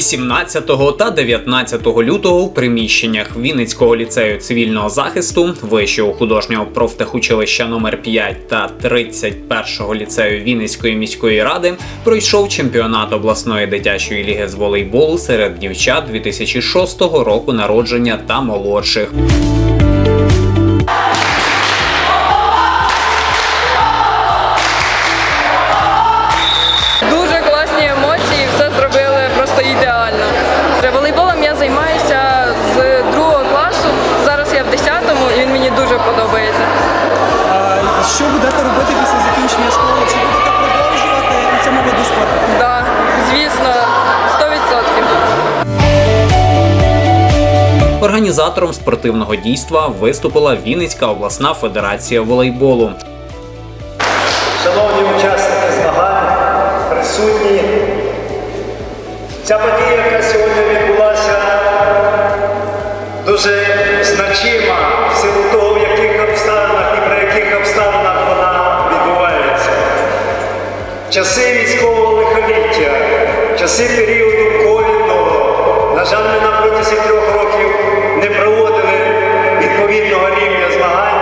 18 та 19 лютого в приміщеннях Вінницького ліцею цивільного захисту, Вищого художнього профтехучилища номер 5 та 31-го ліцею Вінницької міської ради пройшов чемпіонат обласної дитячої ліги з волейболу серед дівчат 2006 року народження та молодших. Організатором спортивного дійства виступила Вінницька обласна федерація волейболу. Шановні учасники змагань, присутні. Ця подія, яка сьогодні відбулася, дуже значима в силу того, в яких обставинах і при яких обставинах вона відбувається. Часи військового лихоліття, часи відповідного рівня змагань.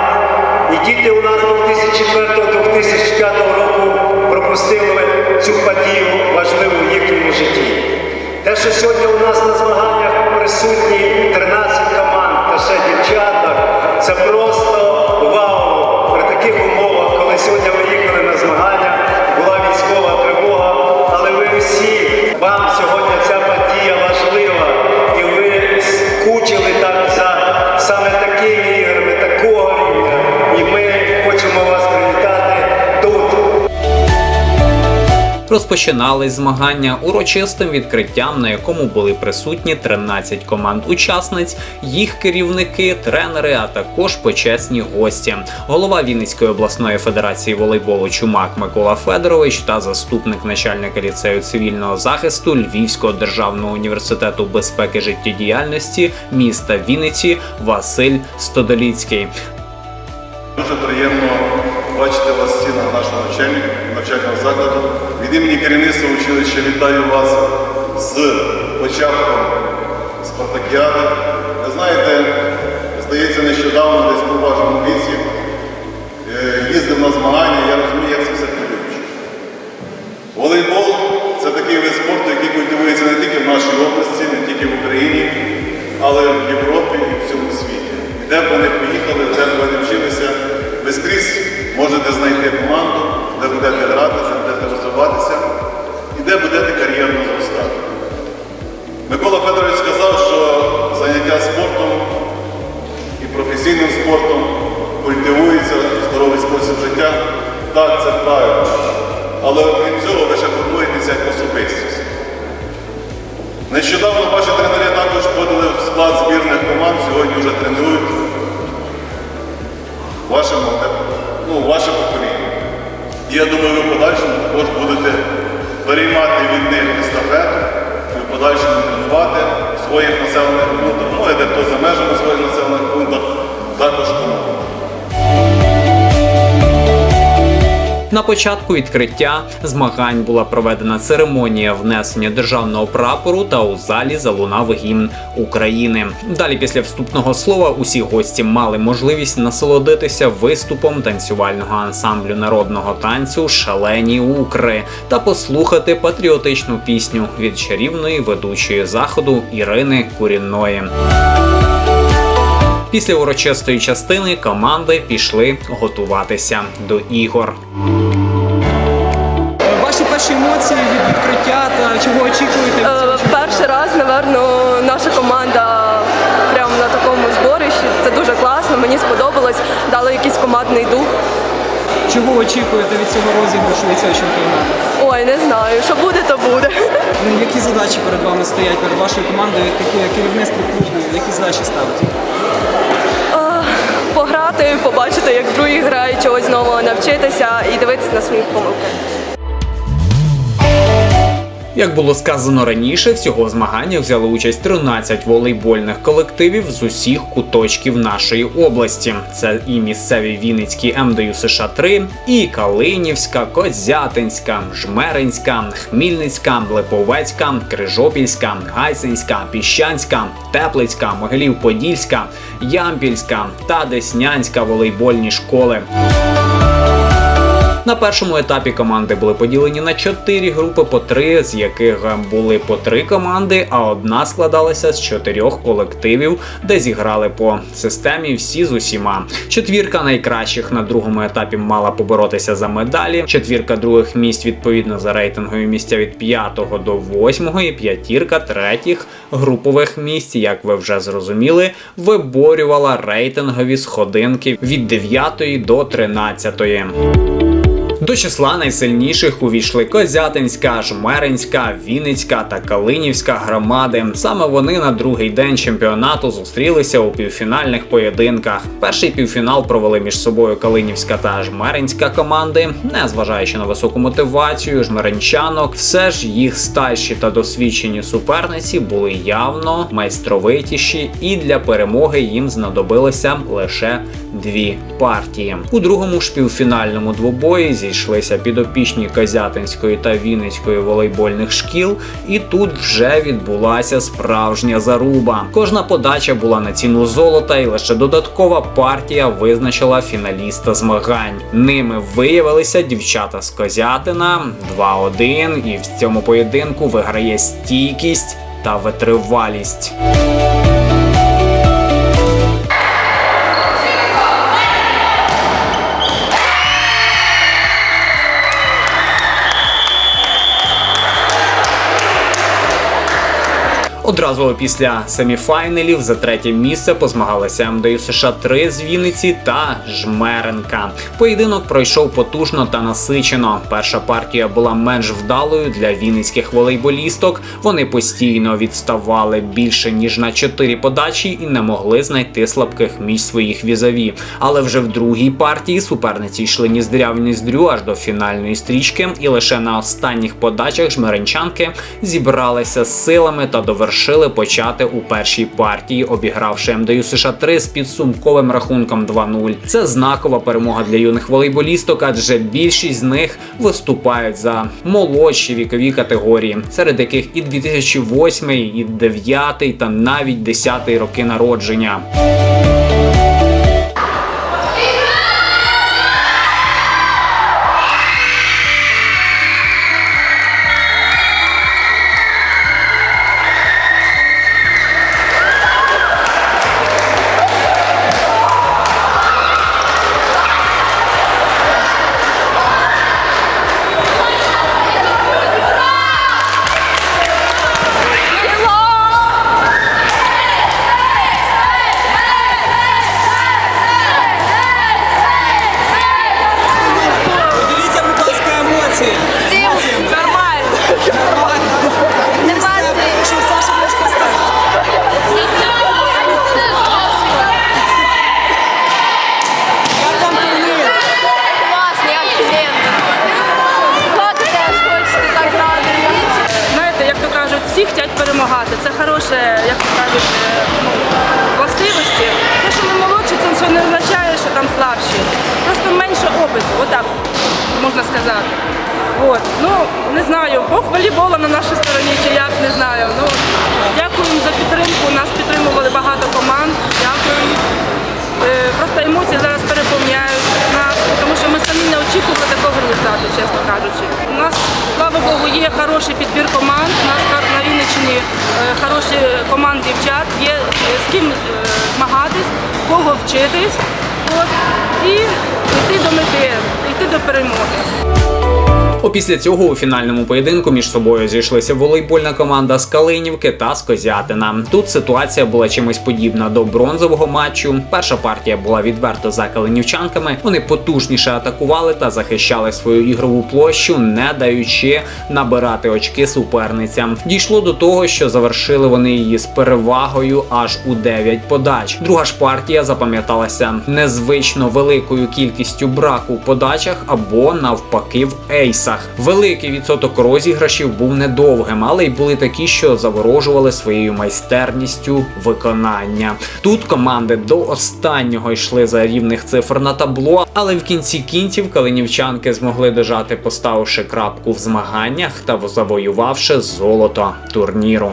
І діти у нас 2004-2005 року пропустили цю подію важливу в їхньому житті. Те, що сьогодні у нас на змаганнях присутні 13 команд та ще дівчата, це просто Розпочинались змагання урочистим відкриттям, на якому були присутні 13 команд учасниць, їх керівники, тренери, а також почесні гості. Голова Вінницької обласної федерації волейболу Чумак Микола Федорович та заступник начальника ліцею цивільного захисту Львівського державного університету безпеки життєдіяльності міста Вінниці Василь Стодоліцький. Дуже приємно бачити вас Від імені керівництва училища вітаю вас з початком спартакіади. Ви знаєте, здається, нещодавно десь у вашому віці е, їздив на змагання, я розумію, як це все хвилююче. Волейбол це такий вид спорту, який культивується не тільки в нашій області, не тільки в Україні, але в Європі і в всьому світі. І де б ви не поїхали, де б ви не вчилися, ви скрізь можете знайти команду, де будете грати, де розвиватися і де будете кар'єрно І я думаю, ви в подальшому також будете переймати від них естафету і в подальшому тренувати в своїх населених пунктах, ну, і де хто за межами своїх населених пунктах, також команду. На початку відкриття змагань була проведена церемонія внесення державного прапору та у залі залунав гімн України. Далі, після вступного слова, усі гості мали можливість насолодитися виступом танцювального ансамблю народного танцю Шалені Укри та послухати патріотичну пісню від чарівної ведучої заходу Ірини Курінної. Після урочистої частини команди пішли готуватися до ігор. Відкриття та чого очікуєте? Е, Перший раз, напевно, наша команда прямо на такому зборищі. Це дуже класно, мені сподобалось, дали якийсь командний дух. Чого очікуєте від цього розіграшу від цього чемпіонату? Ой, не знаю, що буде, то буде. Ну, які задачі перед вами стоять, перед вашою командою, яке керівництво клубу, які задачі ставить? Пограти, побачити, як другі грають, чогось нового навчитися і дивитися на свої помилки. Як було сказано раніше, всього в змаганнях взяли участь 13 волейбольних колективів з усіх куточків нашої області. Це і місцеві Вінницькі МДЮ США 3 і Калинівська, Козятинська, Жмеринська, Хмільницька, Липовецька, Крижопільська, Гайсинська, Піщанська, Теплицька, Могилів-Подільська, Ямпільська та Деснянська волейбольні школи. На першому етапі команди були поділені на чотири групи по три, з яких були по три команди, а одна складалася з чотирьох колективів, де зіграли по системі всі з усіма. Четвірка найкращих на другому етапі мала поборотися за медалі. Четвірка других місць відповідно за рейтингові місця від 5 до 8 і п'ятірка третіх групових місць, як ви вже зрозуміли, виборювала рейтингові сходинки від 9 до 13. До числа найсильніших увійшли Козятинська, Жмеринська, Вінницька та Калинівська громади. Саме вони на другий день чемпіонату зустрілися у півфінальних поєдинках. Перший півфінал провели між собою Калинівська та Жмеринська команди. Незважаючи на високу мотивацію жмеринчанок, все ж їх старші та досвідчені суперниці були явно майстровитіші, і для перемоги їм знадобилося лише дві партії. У другому ж півфінальному двобої зійшлися підопічні Козятинської та Вінницької волейбольних шкіл, і тут вже відбулася справжня заруба. Кожна подача була на ціну золота, і лише додаткова партія визначила фіналіста змагань. Ними виявилися дівчата з Козятина 2-1, і в цьому поєдинку виграє стійкість та витривалість. Одразу після семіфайнелів за третє місце позмагалися МДЮ США 3 з Вінниці та Жмеренка. Поєдинок пройшов потужно та насичено. Перша партія була менш вдалою для вінницьких волейболісток. Вони постійно відставали більше ніж на 4 подачі і не могли знайти слабких місць своїх візаві. Але вже в другій партії суперниці йшли ніздря в ніздрю аж до фінальної стрічки, і лише на останніх подачах жмеренчанки зібралися з силами та довершили почати у першій партії, обігравши МДЮ США 3 з підсумковим рахунком 2-0. Це знакова перемога для юних волейболісток, адже більшість з них виступають за молодші вікові категорії, серед яких і 2008, і 2009, та навіть 10 роки народження. Властивості. Те, що ми молодші, це не означає, що там слабші. Просто менше опиту, отак можна сказати. От. Ну, не знаю, Бог волейбола на нашій стороні чи як, не знаю. Ну, дякуємо за підтримку. Нас підтримували багато команд. Дякуємо. Е, Просто емоції зараз переповняють нас, тому що ми самі не очікували такого результату, чесно кажучи. У нас, слава Богу, є хороший підбір команд. У нас на Вінниччині е, хороші команди дівчат, є е, з ким е, змагатись, кого вчитись. От, і йти до мети, йти до перемоги. Опісля цього у фінальному поєдинку між собою зійшлися волейбольна команда з Калинівки та з Козятина. Тут ситуація була чимось подібна до бронзового матчу. Перша партія була відверто за калинівчанками. Вони потужніше атакували та захищали свою ігрову площу, не даючи набирати очки суперницям. Дійшло до того, що завершили вони її з перевагою аж у 9 подач. Друга ж партія запам'яталася незвично великою кількістю браку в подачах або навпаки в ейсах. Кулісах. Великий відсоток розіграшів був недовгим, але й були такі, що заворожували своєю майстерністю виконання. Тут команди до останнього йшли за рівних цифр на табло, але в кінці кінців калинівчанки змогли дожати, поставивши крапку в змаганнях та завоювавши золото турніру.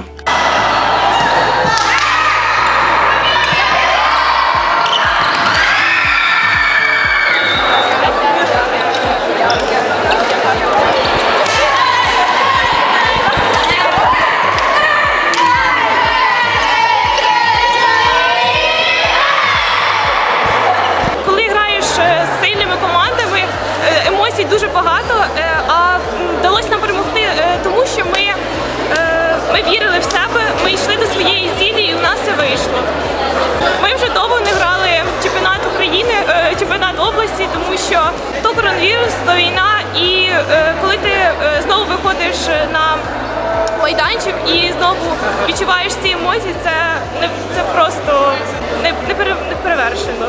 Багато. е, А вдалося нам перемогти, е, тому що ми, е, ми вірили в себе, ми йшли до своєї цілі, і у нас це вийшло. Ми вже довго не грали чемпіонат України, чемпіонат області, тому що то коронавірус, то війна. І коли ти знову виходиш на майданчик і знову відчуваєш ці емоції, це це просто не, не перевершено.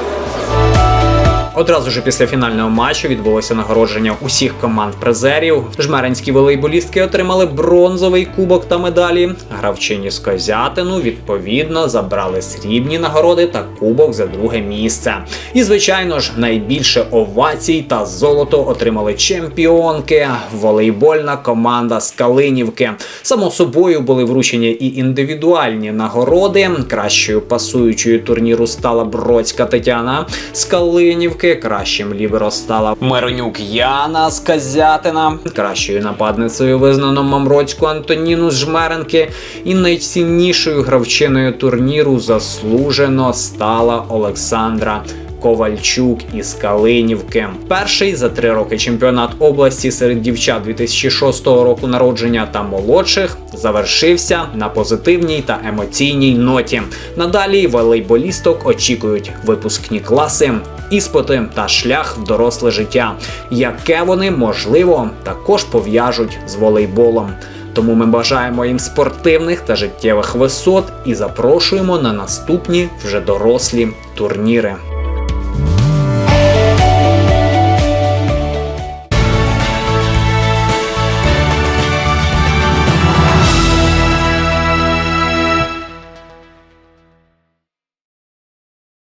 Одразу ж після фінального матчу відбулося нагородження усіх команд призерів. Жмеринські волейболістки отримали бронзовий кубок та медалі. Гравчині з Козятину відповідно забрали срібні нагороди та кубок за друге місце. І звичайно ж, найбільше овацій та золото отримали чемпіонки. Волейбольна команда з Калинівки. Само собою були вручені і індивідуальні нагороди. Кращою пасуючою турніру стала Бродська Тетяна з Калинівки. Кращим ліберо стала Миронюк Яна з. Кращою нападницею визнано Мамроцьку Антоніну з Жмеренки. І найціннішою гравчиною турніру заслужено стала Олександра. Ковальчук із Калинівки. Перший за три роки чемпіонат області серед дівчат 2006 року народження та молодших завершився на позитивній та емоційній ноті. Надалі волейболісток очікують випускні класи, іспити та шлях в доросле життя, яке вони можливо також пов'яжуть з волейболом. Тому ми бажаємо їм спортивних та життєвих висот і запрошуємо на наступні вже дорослі турніри.